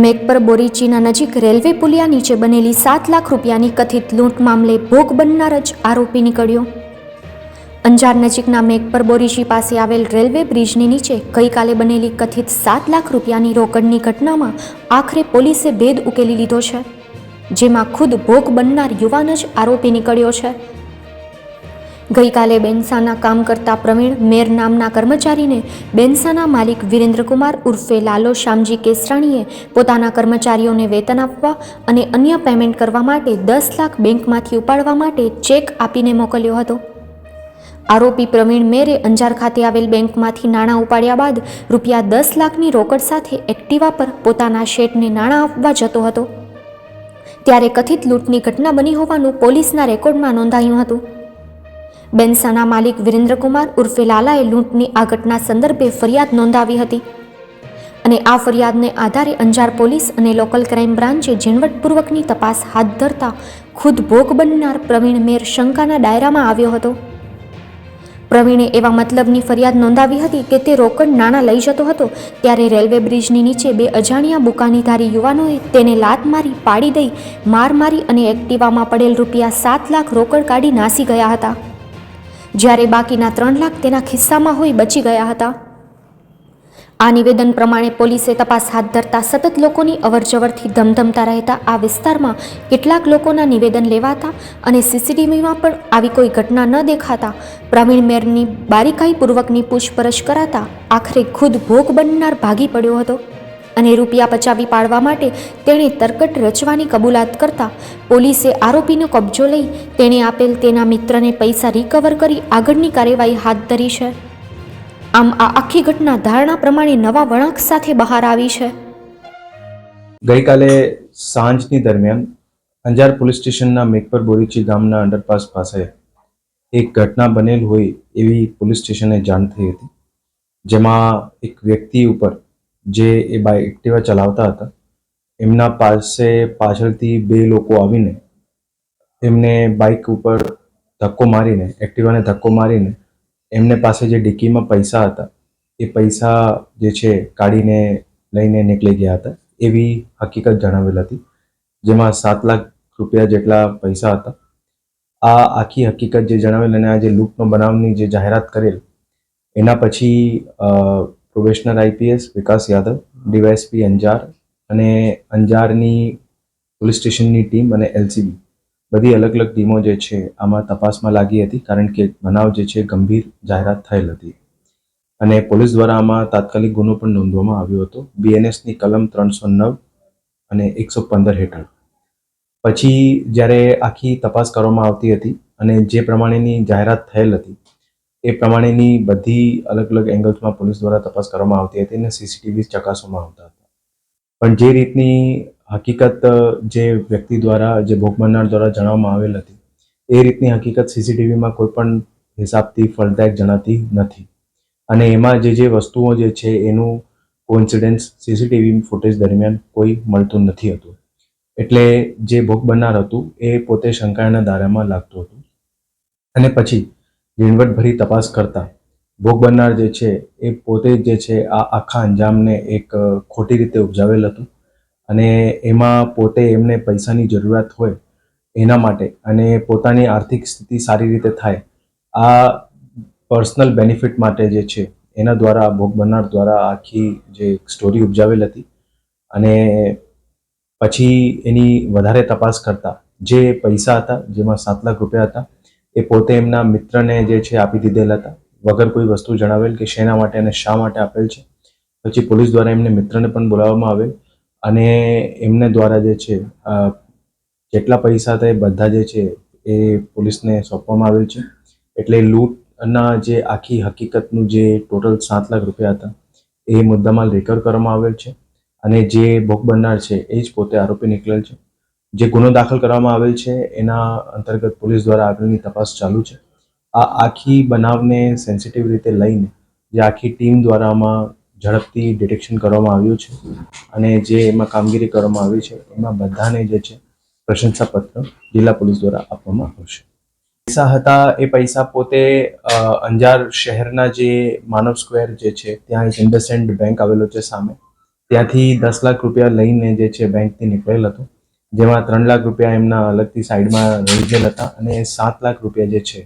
મેઘપર બોરીચીના નજીક રેલવે પુલિયા નીચે બનેલી સાત લાખ રૂપિયાની કથિત લૂંટ મામલે ભોગ બનનાર જ આરોપી નીકળ્યો. અંજાર નજીકના મેઘપર બોરીચી પાસે આવેલ રેલવે બ્રિજની નીચે ગઈકાલે બનેલી કથિત સાત લાખ રૂપિયાની રોકડની ઘટનામાં આખરે પોલીસે ભેદ ઉકેલી લીધો છે, જેમાં ખુદ ભોગ બનનાર યુવાન જ આરોપી નીકળ્યો છે. ગઈકાલે બેન્સાના કામ કરતા પ્રવીણ મેર નામના કર્મચારીને બેન્સાના માલિક વિરેન્દ્રકુમાર ઉર્ફે લાલો શ્યામજી કેસરાણીએ પોતાના કર્મચારીઓને વેતન આપવા અને અન્ય પેમેન્ટ કરવા માટે દસ લાખ બેંકમાંથી ઉપાડવા માટે ચેક આપીને મોકલ્યો હતો. આરોપી પ્રવીણ મેરે અંજાર ખાતે આવેલ બેંકમાંથી નાણાં ઉપાડ્યા બાદ રૂપિયા દસ લાખની રોકડ સાથે એક્ટિવા પર પોતાના શેઠને નાણાં આપવા જતો હતો. ત્યારે કથિત લૂંટની ઘટના બની હોવાનું પોલીસના રેકોર્ડમાં નોંધાયું હતું. બેન્સાના માલિક વિરેન્દ્રકુમાર ઉર્ફે લાલાએ લૂંટની આ ઘટના સંદર્ભે ફરિયાદ નોંધાવી હતી. અને આ ફરિયાદને આધારે અંજાર પોલીસ અને લોકલ ક્રાઇમ બ્રાન્ચે ઝીણવટપૂર્વકની તપાસ હાથ ધરતા ખુદ ભોગ બનનાર પ્રવીણ મેર શંકાના દાયરામાં આવ્યો હતો. પ્રવીણે એવા મતલબની ફરિયાદ નોંધાવી હતી કે તે રોકડ નાણાં લઈ જતો હતો, ત્યારે રેલવે બ્રિજની નીચે બે અજાણ્યા બુકાનીધારી યુવાનોએ તેને લાત મારી, પાડી દઈ, માર મારી અને એક્ટિવામાં પડેલ રૂપિયા સાત લાખ રોકડ કાઢી નાસી ગયા હતા. જ્યારે બાકીના ત્રણ લાખ તેના ખિસ્સામાં હોઈ બચી ગયા હતા. આ નિવેદન પ્રમાણે પોલીસે તપાસ હાથ ધરતા સતત લોકોની અવરજવરથી ધમધમતા રહેતા આ વિસ્તારમાં કેટલાક લોકોના નિવેદન લેવાતા અને સીસીટીવીમાં પણ આવી કોઈ ઘટના ન દેખાતા પ્રવીણ મેરની બારીકાઈપૂર્વકની પૂછપરછ કરાતા આખરે ખુદ ભોગ બનનાર ભાગી પડ્યો હતો. અને રૂપિયા પચાવી પાડવા માટે તેણે તરકટ રચવાની કબૂલાત કરતા પોલીસે આરોપીનો કબજો લઈ તેણે આપેલ તેના મિત્રને પૈસા રિકવર કરી આગળની કાર્યવાહી હાથ ધરી છે. આમ આ આખી ઘટના ધારણા પ્રમાણે નવા વળાંક સાથે બહાર આવી છે. ગઈકાલે સાંજની દરમિયાન અંજાર પોલીસ સ્ટેશનના મેકપર બોરીચી ગામના અંડરપાસ પાસે એક ઘટના બનેલ હોય એવી પોલીસ સ્ટેશને જાણ થઈ હતી, જેમાં એક વ્યક્તિ ઉપર જે એ બાઇક એક્ટિવા ચલાવતા હતા, એમના પાસે પાછળથી બે લોકો આવીને એમને બાઇક ઉપર ધક્કો મારીને, એક્ટિવાને ધક્કો મારીને એમને પાસે જે ડિક્કીમાં પૈસા હતા, એ પૈસા જે છે કાઢીને લઈને નીકળી ગયા હતા, એવી હકીકત જણાવેલ હતી, જેમાં સાત લાખ રૂપિયા જેટલા પૈસા હતા. આ આખી હકીકત જે જણાવેલ અને આ જે લૂંટનો બનાવની જે જાહેરાત કરેલ, એના પછી probationer IPS, Vikas Yadav, DYSP Anjar અને અંજારની પોલીસ સ્ટેશનની ટીમ અને એલસીબી. બધી અલગ અલગ ટીમો જે છે, આમાં તપાસમાં લાગી હતી, કારણ કે બનાવ જે છે, ગંભીર જાહેરાત થયેલ હતી. અને પોલીસ દ્વારા આમાં તાત્કાલિક ગુનો પણ નોંધવામાં આવ્યો હતો. બીએનએસની કલમ ત્રણસો નવ અને એકસો પંદર હેઠળ. પછી જ્યારે આખી તપાસ કરવામાં આવતી હતી અને જે પ્રમાણેની જાહેરાત થયેલ હતી એ પ્રમાણેની બધી અલગ અલગ એંગલ્સમાં પોલીસ દ્વારા તપાસ કરવામાં આવતી હતી અને સીસીટીવી ચકાસવામાં આવતા હતા. પણ જે રીતની હકીકત જે વ્યક્તિ દ્વારા, જે ભોગ બનનાર દ્વારા જણાવવામાં આવેલ હતી, એ રીતની હકીકત સીસીટીવીમાં કોઈ પણ હિસાબથી ફળદાયક જણાતી નથી. અને એમાં જે જે વસ્તુઓ જે છે, એનું કોઇન્સિડન્સ સીસીટીવી ફૂટેજ દરમિયાન કોઈ મળતું નથી હતું. એટલે જે ભોગ બનનાર હતું, એ પોતે શંકાના દાયરામાં લાગતું હતું. અને પછી ઝીણવટભરી તપાસ કરતા. ભોગ બનનાર જે છે, એ પોતે જે છે, આ આખા અંજામને એક ખોટી રીતે ઉપજાવેલ હતું. અને એમાં પોતે એમને પૈસાની જરૂરિયાત હોય એના માટે અને પોતાની આર્થિક સ્થિતિ સારી રીતે થાય, આ પર્સનલ બેનિફિટ માટે જે છે, એના દ્વારા, ભોગ બનનાર દ્વારા આખી જે સ્ટોરી ઉપજાવેલ હતી. અને પછી એની વધારે તપાસ કરતા, જે પૈસા હતા, જેમાં સાત લાખ રૂપિયા હતા એ પોતે એમના મિત્રને જે છે આપી દીધેલા હતા. વગર કોઈ વસ્તુ જણાવેલ કે શેના માટે અને શા માટે આપેલ છે. પછી પોલીસ દ્વારા એમને મિત્રને પણ બોલાવવામાં આવેલ અને એમને દ્વારા જે છે જેટલા પૈસા હતા એ બધા જે છે એ પોલીસને સોંપવામાં આવેલ છે. એટલે લૂંટના જે આખી હકીકતનું જે ટોટલ સાત લાખ રૂપિયા હતા એ મુદ્દામાં રેકર કરવામાં આવેલ છે. અને જે ભોગ બનનાર છે એ જ પોતે આરોપી નીકળેલ છે. જે ગુનો દાખલ કરવામાં આવેલ છે, એના અંતર્ગત પોલીસ દ્વારા આગળની તપાસ ચાલુ છે. આ આખી બનાવને સેન્સિટિવ રીતે લઈને જે આખી ટીમ દ્વારા આમાં ઝડપથી ડિટેક્શન કરવામાં આવ્યું છે અને જે એમાં કામગીરી કરવામાં આવી છે, એમાં બધાને જે છે પ્રશંસાપત્ર જિલ્લા પોલીસ દ્વારા આપવામાં આવશે. પૈસા હતા એ પૈસા પોતે અંજાર શહેરના જે માનવ સ્ક્વેર જે છે, ત્યાં એક ઇન્ડસેન્ડ બેંક આવેલો છે સામે. ત્યાંથી દસ લાખ રૂપિયા લઈને જે છે બેંકથી નીકળેલ હતો. જેમાં ત્રણ લાખ રૂપિયા એમના અલગથી સાઈડમાં રહી હતા અને સાત લાખ રૂપિયા જે છે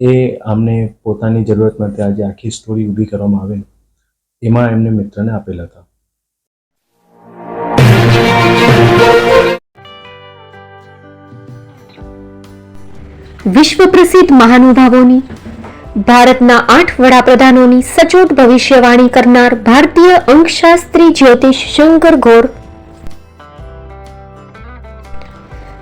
એ અમને પોતાની જરૂરત માટે આજે આખી સ્ટોરી ઊભી કરવામાં આવેલ. એમાં એમને મિત્રને આપેલા હતા. વિશ્વ પ્રસિદ્ધ મહાનુભાવોની, ભારતના આઠ વડાપ્રધાનોની સચોટ ભવિષ્યવાણી કરનાર ભારતીય અંકશાસ્ત્રી જ્યોતિષ શંકર ગોર